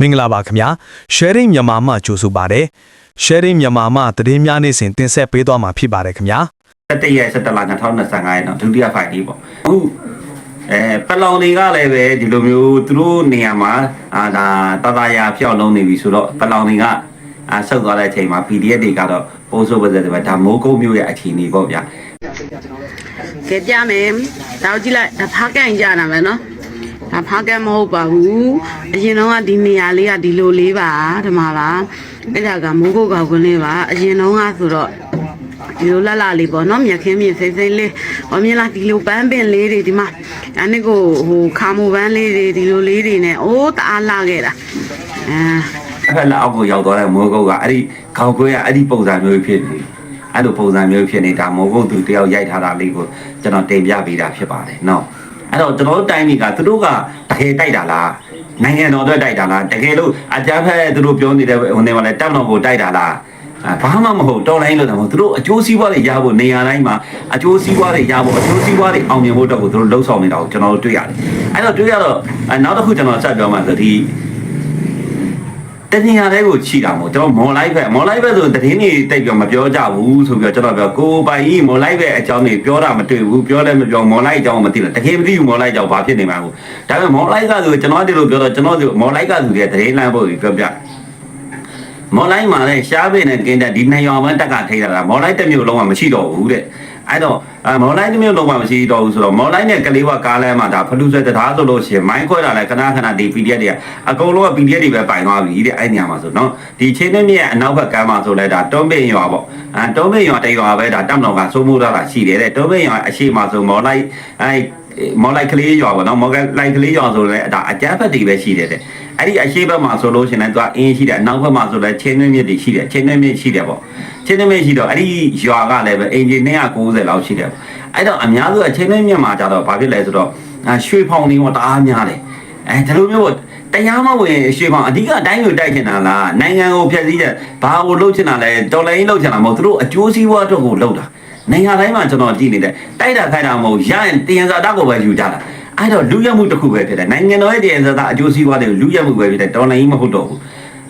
မင်္ဂလာပါခင်ဗျာ sharing မြန်မာမှကြိုဆိုပါတယ် sharing မြန်မာမှသတင်းများနေ့စဉ်တင်ဆက်ပေးသွားမှာဖြစ်ပါတယ်ခင်ဗျာ17ရက်17လ2025ရက်တော့ဒုတိယဖိုင်လေးပေါ့အခုအဲပလောင်တွေကလည်းပဲဒီလိုမျိုးသူတို့နေရာမှာအာဒါတသားရာဖျောက်လုံးနေပြီဆိုတော့ပလောင်တွေကအာဆုတ်သွားတဲ့အချိန်မှာ PDF တွေကတော့ပိုးဆိုးပါစေတယ်ဗျဒါမိုးကုန်းမျိုးရဲ့အခြေအနေပေါ့ဗျာကဲပြမယ်ဒါကိုကြည့်လိုက်ဒါဖားကန်ကြတာမယ်နော် ဒါဖားကန်မဟုတ်ပါဘူးအရင်တော့ကဒီနေရာလေးကဒီလိုလေးပါဒီမှာပါအဲ့ဒါကမိုးကုတ်ကောက်ကွင်းလေးပါအရင်တော့ကဆိုတော့ဒီလိုလှလှလေးပေါ့နော်မြက်ခင်းမြင်စိမ့်စိမ့်လေးဟောမြင်လားဒီလိုပန်းပင်လေးတွေဒီမှာအဲ့ဒီကိုဟိုခါမူပန်းလေးတွေဒီလိုလေးတွေနဲ့အိုးတအားလာခဲ့တာအာအဲ့ဖက်လက်အောက်ကိုရောက်သွားတဲ့မိုးကုတ်ကအဲ့ဒီခေါက်ခွဲကအဲ့ဒီပုံစံမျိုးဖြစ်နေအဲ့လိုပုံစံမျိုးဖြစ်နေတာမိုးကုတ်သူတယောက်ရိုက်ထားတာလေးကိုကျွန်တော်တင်ပြပေးတာဖြစ်ပါတယ်နော် အဲ့တော့ကျွန်တော်တို့တိုင်းပြည်ကသူတို့ကတကယ်တိုက်တာလားနိုင်ငံတော်အတွက်တိုက်တာလားတကယ်လို့အကြမ်းဖက်သူတို့ပြောနေတဲ့ဟိုနေမှာလဲတပ်တော်ကိုတိုက်တာလားအာဘာမှမဟုတ်တော်လိုင်းလို့တော့မဟုတ်သူတို့အကျိုးစီးပွားတွေရဖို့နေရာတိုင်းမှာအကျိုးစီးပွားတွေရဖို့အကျိုးစီးပွားတွေအောင်မြင်ဖို့တော့ကိုသူတို့လှုံ့ဆော်နေတာကိုကျွန်တော်တို့တွေ့ရတယ်အဲ့တော့တွေ့ရတော့အဲနောက်တစ်ခုကျွန်တော်ဆက်ပြောမှဆိုဒီ တနေရာလေးကိုခြိတာမို့ကျွန်တော်မော်လိုက်ပဲမော်လိုက်ပဲဆိုတည်င်းနေတိတ်ပြောမပြောကြဘူးဆိုပြီးတော့ကျွန်တော်ပြောကိုပိုင်ကြီးမော်လိုက်ပဲအကြောင်းတွေပြောတာမတွေ့ဘူးပြောလည်းမပြောမော်လိုက်အကြောင်းမသိဘူးတကယ်မသိဘူးမော်လိုက်ကြောင့်ဘာဖြစ်နေမှာကိုဒါပေမဲ့မော်လိုက်ကဆိုကျွန်တော်ဒီလိုပြောတော့ကျွန်တော်ဒီမော်လိုက်ကဆိုတဲ့တည်င်းလမ်းဖို့ပြောပြမော်လိုက်မှာလည်းရှားပင်နဲ့ကင်းတဲ့ဒီနှစ်ရောင်ပဲတက်ကထိတာလားမော်လိုက်တစ်မျိုးလုံးကမရှိတော့ဘူးတဲ့ အဲ့တော့အမော်လိုက်တစ်မျိုးလုံးကမရှိတော့ဘူးဆိုတော့မော်လိုက်နဲ့ကလေးဝကားလဲမှာဒါဖလူဆွဲတရားဆိုလို့ရှိရင်မိုင်းခွဲတာလဲခဏခဏဒီ PDF တွေကအကုန်လုံးက PDF တွေပဲပိုင်သွားပြီတဲ့အဲ့ညမှာဆိုနော်ဒီချင်းနဲ့မြရဲ့အနောက်ဘက်ကမ်းမှာဆိုလဲဒါတုံးပင်ရွာပေါ့အဲတုံးပင်ရွာတရွာပဲဒါတပ်မတော်ကစိုးမိုးထားတာရှိတယ်တဲ့တုံးပင်ရွာအရှိမှာဆိုမော်လိုက်အဲ မော်လိုက်ကလေးရွာပေါ့နော်မော်လိုက်ကလေးရွာဆိုလဲဒါအကြမ်းဖက်တွေပဲရှိတယ်တဲ့အဲ့ဒီအရှိဘက်မှာဆိုလို့ရှိရင်လည်းသူကအင်းရှိတယ်အနောက်ဘက်မှာဆိုလဲချင်းနှင်းမြစ်တွေရှိတယ်ချင်းနှင်းမြစ်ရှိတယ်ပေါ့ချင်းနှင်းမြစ်ရှိတော့အဲ့ဒီရွာကလည်းပဲအင်ဂျင်290လောက်ရှိတယ်ပေါ့အဲ့တော့အများစုအချင်းနှင်းမြစ်မှာကြတော့ဘာဖြစ်လဲဆိုတော့အာရွှေဖောင်တွေတော့တအားများတယ်အဲဒီလိုမျိုးပေါ့တရားမဝင်ရွှေဖောင်အဓိကအတိုင်းကိုတိုက်ချင်တာလားနိုင်ငံကိုဖျက်ဆီးတယ်ဘာကိုလုပ်ချင်တာလဲတော်လိုင်းလုပ်ချင်တာမဟုတ်သူတို့အကျိုးစီးပွားအတွက်ကိုလုပ်တာ နိုင်ငံတိုင်းမှာကျွန်တော်ကြည့်နေတယ်တိုက်တာခိုက်တာမဟုတ်ရရင်တရားစာတကိုပဲယူကြတာအဲ့တော့လူရမှုတစ်ခုပဲဖြစ်တယ်နိုင်ငံတော်ရဲ့တရားစာတအကျိုးစီးပွားတွေကိုလူရမှုပဲဖြစ်တယ်တော်လိုင်းမဟုတ်တော့ဘူး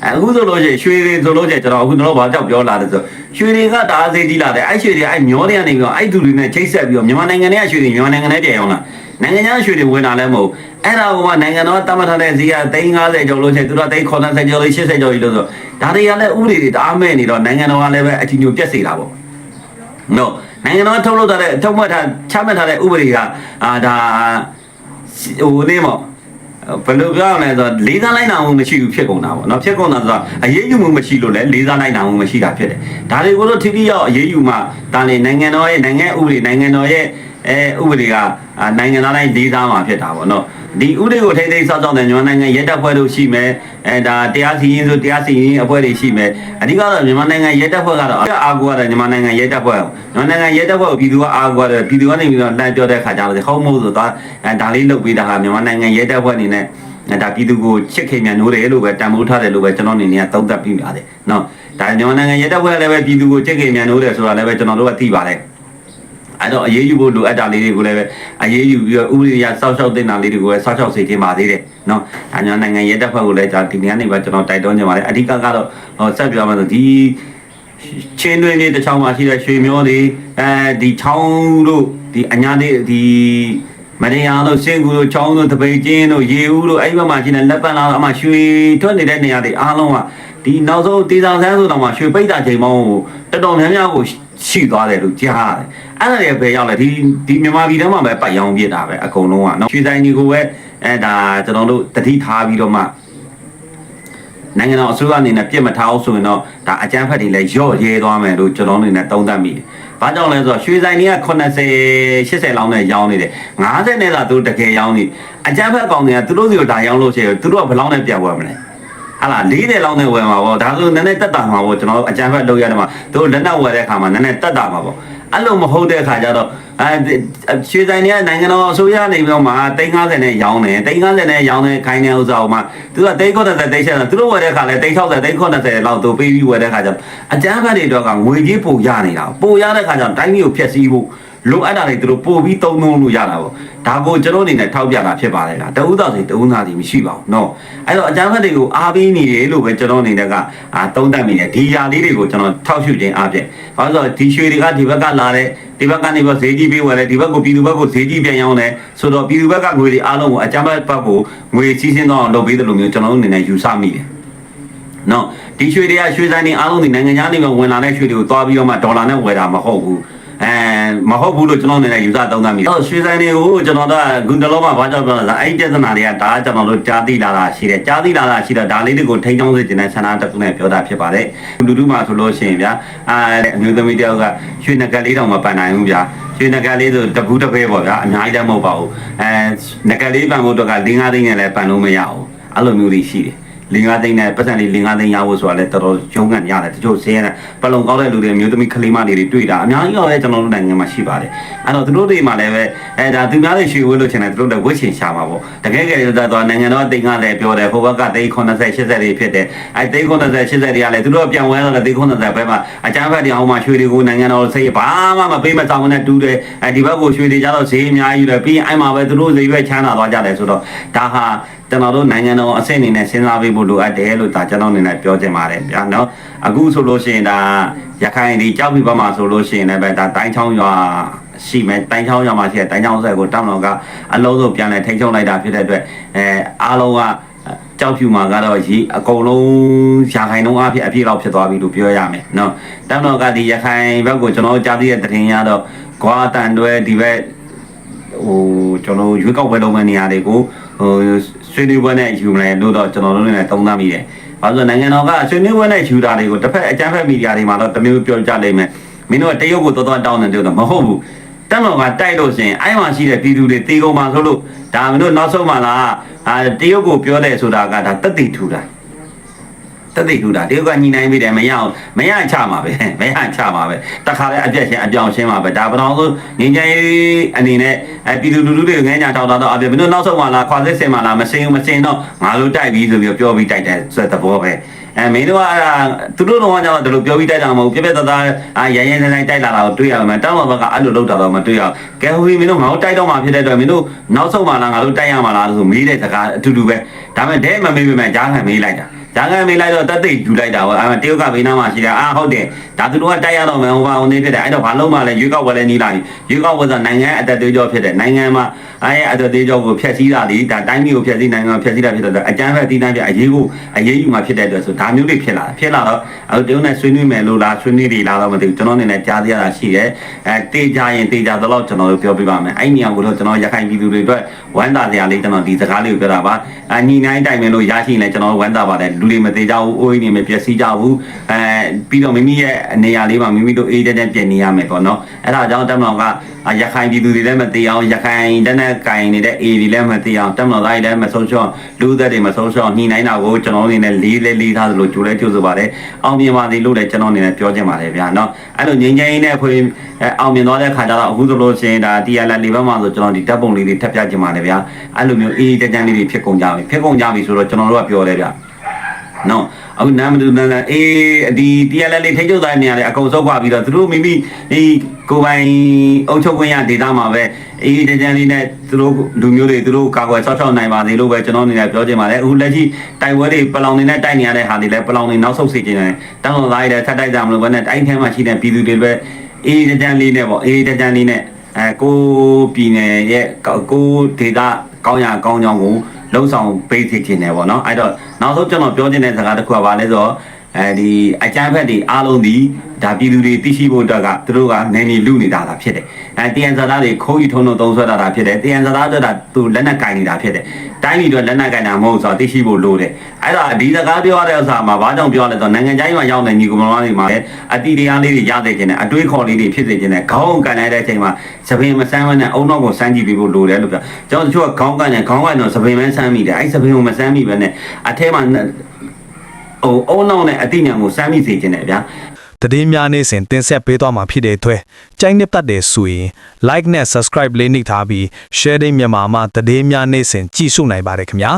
အခုဆိုလို့ရှိရင်ရွှေတွေဆိုလို့ရှိရင်ကျွန်တော်အခုတော့ဘာကြောက်ပြောလာတယ်ဆိုရွှေတွေကတအားသေးကြီးလာတယ်အဲ့ရွှေတွေအဲ့မျောတွေကနေပြီးတော့အဲ့သူတွေနဲ့ချိတ်ဆက်ပြီးတော့မြန်မာနိုင်ငံရဲ့ရွှေတွေမြန်မာနိုင်ငံနဲ့ပြန်ရောက်လာနိုင်ငံခြားရွှေတွေဝင်လာလဲမဟုတ်အဲ့ဒါကမှနိုင်ငံတော်တတ်မှတ်ထားတဲ့ဈေးက350ကျော်လို့ရှိရင်သူတို့က390ကျော်လို့80ကျော်ကြီးလို့ဆိုဒါတွေကလည်းဥပဒေတွေတအားမဲ့နေတော့နိုင်ငံတော်ကလည်းပဲအချင်းညိုပြက်စေတာပေါ့ နော်နိုင်ငံတော်ထုတ်လုပ်ထားတဲ့ထုတ်မှတ်ထားချမှတ်ထားတဲ့ဥပဒေကအာဒါဟိုနေမောဘယ်လိုပြောရမလဲဆိုတော့လေးစားလိုက်နာမှုမရှိဘူးဖြစ်ကုန်တာပေါ့နော်ဖြစ်ကုန်တာဆိုတော့အရေးယူမှုမရှိလို့လည်းလေးစားလိုက်နာမှုမရှိတာဖြစ်တယ်ဒါတွေကိုတော့ထိထိရောက်အရေးယူမှဒါလေနိုင်ငံတော်ရဲ့နိုင်ငံဥပဒေနိုင်ငံတော်ရဲ့အဲဥပဒေကအာနိုင်ငံသားတိုင်းလေးစားမှာဖြစ်တာပေါ့နော် ဒီဥပဒေကိုထိသိမ်းစောင့်ကြောက်တဲ့မြန်မာနိုင်ငံရဲတပ်ဖွဲ့တို့ရှိမယ်အဲဒါတရားစီရင်ဆိုတရားစီရင်အဖွဲ့တွေရှိမယ်အဓိကတော့မြန်မာနိုင်ငံရဲတပ်ဖွဲ့ကတော့အာကိုကတော့မြန်မာနိုင်ငံရဲတပ်ဖွဲ့မြန်မာနိုင်ငံရဲတပ်ဖွဲ့ကိုပြည်သူကအာကိုကတော့ပြည်သူကနေပြီးတော့လှမ်းပြောတဲ့ခါကျတော့ဟုတ်မဟုတ်ဆိုတော့အဲဒါလေးလုပ်ပေးတာဟာမြန်မာနိုင်ငံရဲတပ်ဖွဲ့အနေနဲ့ဒါပြည်သူကိုချစ်ခင်မြန်နိုးတယ်လို့ပဲတန်ဖိုးထားတယ်လို့ပဲကျွန်တော်အနေနဲ့သုံးသပ်ပြီးပါတယ်နော်ဒါမြန်မာနိုင်ငံရဲတပ်ဖွဲ့လည်းပဲပြည်သူကိုချစ်ခင်မြန်နိုးတယ်ဆိုတာလည်းပဲကျွန်တော်တို့ကသိပါတယ် အဲ့တော့အရေးယူဖို့လိုအပ်တာလေးတွေကိုလည်းပဲအရေးယူပြီးတော့ဥပဒေအရစောက်ရှောက်တင်တာလေးတွေကိုလည်းစောက်ရှောက်စေခြင်းပါသေးတယ်နော်။အညာနိုင်ငံရဲတပ်ဖွဲ့ကိုလည်းကျွန်တော်ဒီနေ့ကနေပဲကျွန်တော်တိုက်တွန်းကြပါတယ်အဓိကကတော့ဟောဆက်ပြောမှဆိုဒီချင်းတွင်းလေးတစ်ချောင်းမှာရှိတဲ့ရွှေမျောတွေအဲဒီချောင်းတို့ဒီအညာလေးဒီမရယာတို့စင်ကူတို့ချောင်းတို့တပိတ်ကျင်းတို့ရေဦးတို့အဲ့ဒီဘက်မှာရှိတဲ့လက်ပံလာအမှရွှေထွက်နေတဲ့နေရာတွေအားလုံးကဒီနောက်ဆုံးတေးဆောင်ဆန်းဆိုတော့မှရွှေပိတ်တာချိန်ပေါင်းကိုတော်တော်များများကို ရှိသွားတယ်လို့ကြားရတယ်အဲ့ဒါတွေပဲရောက်လဲဒီဒီမြန်မာပြည်ထဲမှာပဲပတ်ရောင်းပြစ်တာပဲအကုန်လုံးကနော်ရွှေဆိုင်တွေကိုပဲအဲဒါကျွန်တော်တို့တတိထားပြီးတော့မှနိုင်ငံတော်အစိုးရအနေနဲ့ပြစ်မထားအောင်ဆိုရင်တော့ဒါအကြမ်းဖက်တွေလည်းရော့ရဲသွားမယ်လို့ကျွန်တော်အနေနဲ့သုံးသပ်မိတယ်။ဘာကြောင့်လဲဆိုတော့ရွှေဆိုင်တွေက80 80လောက်နဲ့ရောင်းနေတယ်။90နဲ့သာသူတို့တကယ်ရောင်းနေအကြမ်းဖက်ကောင်တွေကသူတို့စီကိုဒါရောင်းလို့ရှိရင်သူတို့ကဘယ်လောက်နဲ့ပြန်ဝယ်မလဲ။ ဟာလား40လောက်နဲ့ဝယ်မှာပေါ့ဒါဆိုနည်းနည်းတက်တာမှာပေါ့ကျွန်တော်အကြမ်းဖက်လုပ်ရတယ်မှာသူတို့လက်နက်ဝယ်တဲ့အခါမှာနည်းနည်းတက်တာမှာပေါ့အဲ့လိုမဟုတ်တဲ့အခါကျတော့အဲရွှေဆိုင်တွေကနိုင်ငံတော်အစိုးရနေပြီးတော့မှ350နဲ့ရောင်းတယ်350နဲ့ရောင်းတဲ့ခိုင်းတဲ့ဥစ္စာကိုမှသူက390 360သူတို့ဝယ်တဲ့အခါလဲ360 390လောက်သူပေးပြီးဝယ်တဲ့အခါကျတော့အကြမ်းဖက်တွေတော့ကငွေကြီးပိုရနေတာပိုရတဲ့အခါကျတော့တိုင်းပြည်ကိုဖျက်ဆီးဖို့ လိုအပ်တာတွေသူတို့ပို့ပြီးသုံးသုံးလို့ရတာပေါ့ ဒါကိုကျွန်တော်အနေနဲ့ထောက်ပြတာဖြစ်ပါတယ်လားတဦးသားစီတဦးသားစီမရှိပါဘူးเนาะအဲ့တော့အကြမ်းဖက်တွေကိုအားပေးနေတယ်လို့ပဲကျွန်တော်အနေနဲ့ကအာသုံးသပ်မိတယ်ဒီຢာလေးတွေကိုကျွန်တော်ထောက်ရှုခြင်းအပြင်ဘာလို့လဲဆိုတော့ဒီရွှေတွေကဒီဘက်ကလာတဲ့ဒီဘက်ကနေပြီးဈေးကြီးပေးဝယ်တယ်ဒီဘက်ကိုပြည်သူဘက်ကိုဈေးကြီးပြန်ရောင်းတယ်ဆိုတော့ပြည်သူဘက်ကငွေတွေအားလုံးကိုအကြမ်းဖက်ဘက်ကိုငွေစီးဆင်းတော့လုပ်ပေးတယ်လို့မျိုးကျွန်တော်တို့အနေနဲ့ယူဆမိတယ် နော်ဒီရွှေတွေကရွှေဆိုင်တွေအားလုံးဒီနိုင်ငံခြားနေမှာဝင်လာတဲ့ရွှေတွေကိုသွားပြီးတော့မှဒေါ်လာနဲ့ဝယ်တာမဟုတ်ဘူး အဲမဟုတ်ဘူးလို့ကျွန်တော်အနေနဲ့ယူဆသုံးသပ်မိတယ်။အဲ့တော့ရွှေဆိုင်တွေကိုကျွန်တော်တို့ကဂွန်တလုံးမှာဘာကြောင့်ပြောလဲဆိုတော့အဲ့ဒီပြဿနာတွေကဒါကကျွန်တော်တို့ကြားသိလာတာရှိတယ်။ကြားသိလာတာရှိတော့ဒါလေးတွေကိုထိန်းချောင်းစေချင်တဲ့ဆန္ဒတစ်ခုနဲ့ပြောတာဖြစ်ပါတယ်။လူလူမှာဆိုလို့ရှိရင်ဗျာအာအမျိုးသမီးတယောက်ကရွှေနဂတ်လေးတောင်မပန်နိုင်ဘူးဗျာ။ရွှေနဂတ်လေးဆိုတပူးတစ်ပဲပေါ့ဗျာအများကြီးလည်းမဟုတ်ပါဘူး။အဲနဂတ်လေးပန်ဖို့တော့က၄၅သိန်းနဲ့လည်းပန်လို့မရဘူး။အဲ့လိုမျိုးတွေရှိတယ်။ လင်္ကာသိန်းနဲ့ပတ်စံလေးလင်္ကာသိန်းရဖို့ဆိုတာလည်းတော်တော်ရုံးကန်ရတယ်တချို့ဆင်းရဲတဲ့ပလုံကောင်းတဲ့လူတွေမျိုးသမီးကလေးမလေးတွေတွေ့တာအများကြီးတော့လည်းကျွန်တော်တို့နိုင်ငံမှာရှိပါတယ်အဲ့တော့သူတို့တွေမှာလည်းပဲအဲဒါသူများတွေရွှေဝဲလို့ချင်တယ်သူတို့လည်းဝှက်ချင်ရှာမှာပေါ့တကယ်ကြရတော့နိုင်ငံတော်တိန်ကလည်းပြောတယ်ဟိုဘက်ကသိန်း80 80တွေဖြစ်တယ်အဲသိန်း80 80တွေကလည်းသူတို့ပြန်ဝဲတော့သိန်း80ဘက်မှာအကြမ်းဖက်တွေအောင်မှရွှေတွေကိုနိုင်ငံတော်စိတ်ဘာမှမပေးမဆောင်နဲ့တူးတယ်အဲဒီဘက်ကိုရွှေတွေကြတော့ဈေးအများကြီးတယ်ပြီးရင်အဲ့မှာပဲသူတို့ဈေးရွက်ချမ်းသာသွားကြတယ်ဆိုတော့ဒါဟာ ကျွန်တော်တို့နိုင်ငံတော်အဆင့်အနေနဲ့စဉ်းစားပေးဖို့လိုအပ်တယ်လို့ဒါကျွန်တော်အနေနဲ့ပြောချင်ပါတယ်ဗျာနော်အခုဆိုလို့ရှိရင်ဒါရခိုင်ဒီကြောက်ပြီဘက်မှာဆိုလို့ရှိရင်လည်းပဲဒါတိုင်းချောင်းရွာရှိမယ်တိုင်းချောင်းရွာမှာရှိတဲ့တိုင်းချောင်းဆက်ကိုတောင်းတော်ကအလုံးစုံပြန်လဲထိန်းချုပ်လိုက်တာဖြစ်တဲ့အတွက်အဲအားလုံးကကြောက်ဖြူမှာကတော့ရေအကုန်လုံးရခိုင်လုံးအဖြစ်အပြည့်လောက်ဖြစ်သွားပြီလို့ပြောရမယ်နော်တောင်းတော်ကဒီရခိုင်ဘက်ကိုကျွန်တော်ကြားသိတဲ့သတင်းရတော့ကွာတန်တွဲဒီဘက် ဟိုကျွန်တော်ရွေးကောက်ပွဲလုပ်မယ့်နေရာတွေကိုဟိုဆွေးနွေးပွဲနဲ့ယူမလဲလို့တော့ကျွန်တော်တို့လည်းတုံးသမိတယ်။ဘာလို့လဲနိုင်ငံတော်ကဆွေးနွေးပွဲနဲ့ယူတာတွေကိုတစ်ဖက်အကြမ်းဖက်မီဒီယာတွေမှာတော့တမျိုးပြောကြလိမ့်မယ်။မင်းတို့ကတရုတ်ကိုတော်တော်တောင်းနေတယ်တော့မဟုတ်ဘူး။တက်မောင်ကတိုက်လို့ရှိရင်အဲ့မှာရှိတဲ့ပြည်သူတွေတေကုန်ပါဆိုလို့ဒါမင်းတို့နောက်ဆုံးမှလာအာတရုတ်ကိုပြောတယ်ဆိုတာကဒါတက်တည်ထူတာ။ တက်သိထူတာတရုတ်ကညီနိုင်ပြီတယ်မရအောင်မရချမှာပဲမရချမှာပဲတခါလဲအပြက်ချင်းအပြောင်းရှင်းမှာပဲဒါပတော်ဆုံးငင်းကြရေးအနေနဲ့အပြည်သူလူထုတွေငင်းညာထောက်တော့အပြက်ဘယ်လိုနောက်ဆုံးမှလာခွာစစ်စင်မှလာမစင်ဘူးမစင်တော့ငါတို့တိုက်ပြီးဆိုပြီးပြောပြီးတိုက်တယ်ဆိုတဲ့သဘောပဲအဲမင်းတို့ကအဲ့ဒါသူတို့တော့ကတော့ဒီလိုပြောပြီးတိုက်တာမဟုတ်ပြပြတသားအာရရင်ဆိုင်တိုက်လာတာကိုတွေ့ရမှာတောင်းတော့ဘက်ကအဲ့လိုလုပ်တာတော့မတွေ့ရအောင်ကဲဟိုမင်းတို့ငါတို့တိုက်တော့မှဖြစ်တဲ့အတွက်မင်းတို့နောက်ဆုံးမှလာငါတို့တိုက်ရမှာလားဆိုမေးတဲ့စကားအတူတူပဲဒါပေမဲ့ဒဲမမေးပေမဲ့ကြားခံမေးလိုက်တာ ဒါကမေးလိုက်တော့တက်သိယူလိုက်တာပေါ့အဲတရုတ်ကဘေးနားမှာရှိတာအာဟုတ်တယ်ဒါသူတို့ကတိုက်ရတော့မယ်ဟိုဘာဟိုနေဖြစ်တယ်အဲ့တော့ဘာလုံးမှလည်းရွေးကောက်ပွဲလည်းနီးလာပြီရွေးကောက်ပွဲဆိုနိုင်ငံအတက်သေးကြောဖြစ်တယ်နိုင်ငံမှာအဲအတက်သေးကြောကိုဖျက်ဆီးတာလေဒါတိုင်းပြည်ကိုဖျက်ဆီးနိုင်ငံကိုဖျက်ဆီးတာဖြစ်တဲ့အတွက်အကြမ်းဖက်တီးတန်းပြအရေးကိုအရေးယူမှာဖြစ်တဲ့အတွက်ဆိုဒါမျိုးတွေဖြစ်လာတယ်ဖြစ်လာတော့အခုတရုတ်နဲ့ဆွေးနွေးမယ်လို့လားဆွေးနွေးတယ်လားတော့မသိဘူးကျွန်တော်အနေနဲ့ကြားသိရတာရှိတယ်အဲတေးကြရင်တေးကြတော့ကျွန်တော်တို့ပြောပြပါမယ်အဲ့နေရာကိုတော့ကျွန်တော်ရခိုင်ပြည်သူတွေအတွက်ဝမ်းသာစရာလေးကျွန်တော်ဒီစကားလေးကိုပြောတာပါအညီနိုင်တိုင်မယ်လို့ရရှိရင်လည်းကျွန်တော်ဝမ်းသာပါတယ်လူတွေမသေးကြဘူးအိုးကြီးနေမပျက်စီးကြဘူးအဲပြီးတော့မိမိရဲ့နေရာလေးမှာမိမိတို့အေးတဲ့တဲ့ပြင်နေရမယ်ပေါ့နော်အဲ့ဒါကြောင့်တက်မောင်ကရခိုင်ပြည်သူတွေလည်းမသေးအောင်ရခိုင်တဲ့နဲ့ကင်နေတဲ့အေးတွေလည်းမသေးအောင်တက်မောင်သားတွေလည်းမဆုံးရှုံးလူသက်တွေမဆုံးရှုံးညှိနှိုင်းတာကိုကျွန်တော်အနေနဲ့လေးလေးလေးထားသလိုကြိုးလဲကြိုးဆိုပါတယ်အောင်မြင်ပါသေးလို့လည်းကျွန်တော်အနေနဲ့ပြောချင်ပါတယ်ဗျာနော်အဲ့လိုငင်းငင်းနဲ့ဖွေအောင်မြင်သွားတဲ့ခါကျတော့အခုဆိုလို့ရှိရင်ဒါ TLL လေးဘက်မှာဆိုကျွန်တော်ဒီဓာတ်ပုံလေးတွေထပ်ပြချင်ပါတယ်ဗျာအဲ့လိုမျိုးအေးတကြမ်းလေးတွေဖြစ်ကုန်ကြပြီဖြစ်ကုန်ကြပြီဆိုတော့ကျွန်တော်တို့ကပြောတယ်ဗျာ နော်အခုနာမတူနာအေးဒီ TLL လေးထိချုပ်သားနေရတယ်အကုန်စုပ်ခွာပြီးတော့သူတို့မိမိဒီကိုပိုင်အုပ်ချုပ်ခွင့်ရဒေတာမှာပဲအေးတကြံလေးနဲ့သူတို့လူမျိုးတွေသူတို့ကာကွယ်ဆောက်ရှောက်နိုင်ပါသေးလို့ပဲကျွန်တော်အနေနဲ့ပြောချင်ပါတယ်အခုလက်ရှိတိုင်ဝဲတွေပလောင်နေနဲ့တိုက်နေရတဲ့ဟာတွေလည်းပလောင်နေနောက်ဆုတ်စေချင်တယ်တောင်းတော်သားတွေလည်းထပ်တိုက်ကြမလို့ပဲနဲ့တိုင်းထဲမှာရှိတဲ့ပြည်သူတွေပဲအေးတကြံလေးနဲ့ပေါ့အေးတကြံလေးနဲ့အဲကိုပြည်နယ်ရဲ့ကိုဒေတာကောင်းရကောင်းကြောင်းကို လုံဆောင်ပေးစီခြင်းတယ်ပေါ့နော်အဲ့တော့နောက်ဆုံးကျွန်တော်ပြောချင်တဲ့စကားတစ်ခုကဘာလဲဆိုတော့အဲဒီအကြမ်းဖက်တွေအားလုံးဒီ ဒါပြည်သူတွေသိရှိဖို့အတွက်ကသူတို့ကနေနေလူနေတာတာဖြစ်တယ်အဲတယန်ဇာတာတွေခိုးကြီးထုံးထုံးသုံးဆွဲတာတာဖြစ်တယ်တယန်ဇာတာအတွက်ကသူလက်နက်ကင်နေတာဖြစ်တယ်တိုင်းပြည်အတွက်လက်နက်ကင်တာမဟုတ်ဆိုတော့သိရှိဖို့လိုတယ်အဲ့တော့ဒီစကားပြောရတဲ့ဥစ္စာမှာဘာကြောင့်ပြောရလဲဆိုတော့နိုင်ငံခြားရေးမှာရောက်နေညီကောင်မတွေမှာလည်းအတီတရားလေးတွေရတဲ့ခြင်းနဲ့အတွေးခေါ်လေးတွေဖြစ်စေခြင်းနဲ့ခေါင်းကန်လိုက်တဲ့အချိန်မှာသပင်မဆန်းမနဲ့အုံနောက်ကိုစမ်းကြည့်ပြီးဖို့လိုတယ်လို့ပြောကျွန်တော်တို့ကခေါင်းကန်နဲ့ခေါင်းကန်တော့သပင်မဆမ်းမိတယ်အဲ့သပင်ကိုမဆမ်းမိပဲနဲ့အထဲမှာဟိုအုံနောက်နဲ့အတိညာကိုစမ်းမိစေခြင်းနဲ့ဗျာ တည်င်းများနေစဉ်တင်ဆက်ပေးသွားမှာဖြစ်တဲ့အတွက်ကြိုက်နှစ်ပတ်တယ်ဆိုရင် like နဲ့ subscribe လေးနှိပ်ထားပြီး share တဲ့မြန်မာမှာတည်င်းများနေစဉ်ကြည့်ရှုနိုင်ပါတယ်ခင်ဗျာ